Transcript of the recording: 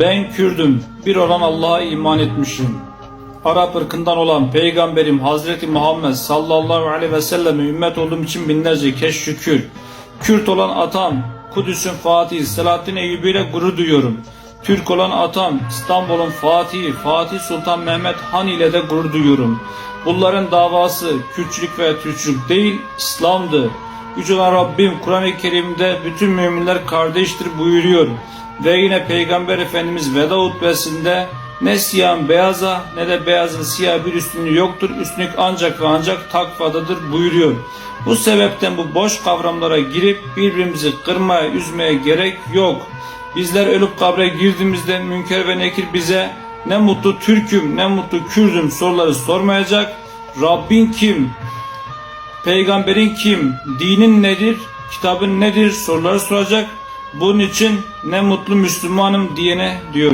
Ben Kürdüm, bir olan Allah'a iman etmişim. Arap ırkından olan Peygamberim Hazreti Muhammed sallallahu aleyhi ve selleme ümmet olduğum için binlerce keş şükür. Kürt olan atam, Kudüs'ün Fatihi Selahattin Eyyubi ile gurur duyuyorum. Türk olan atam, İstanbul'un Fatihi, Fatih Sultan Mehmet Han ile de gurur duyuyorum. Bunların davası Kürtçülük ve Türkçülük değil, İslam'dı. Yüce olan Rabbim Kur'an-ı Kerim'de bütün müminler kardeştir buyuruyor. Ve yine Peygamber Efendimiz veda hutbesinde ne siyahın beyaza ne de beyazın siyah bir üstünlüğü yoktur. Üstünlük ancak ve ancak takvadadır buyuruyor. Bu sebepten bu boş kavramlara girip birbirimizi kırmaya, üzmeye gerek yok. Bizler ölüp kabre girdiğimizde Münker ve Nekir bize ne mutlu Türk'üm ne mutlu Kürd'üm soruları sormayacak. Rabbin kim? Peygamberin kim? Dinin nedir? Kitabın nedir? Soruları soracak. Bunun için ne mutlu Müslümanım diyene diyor.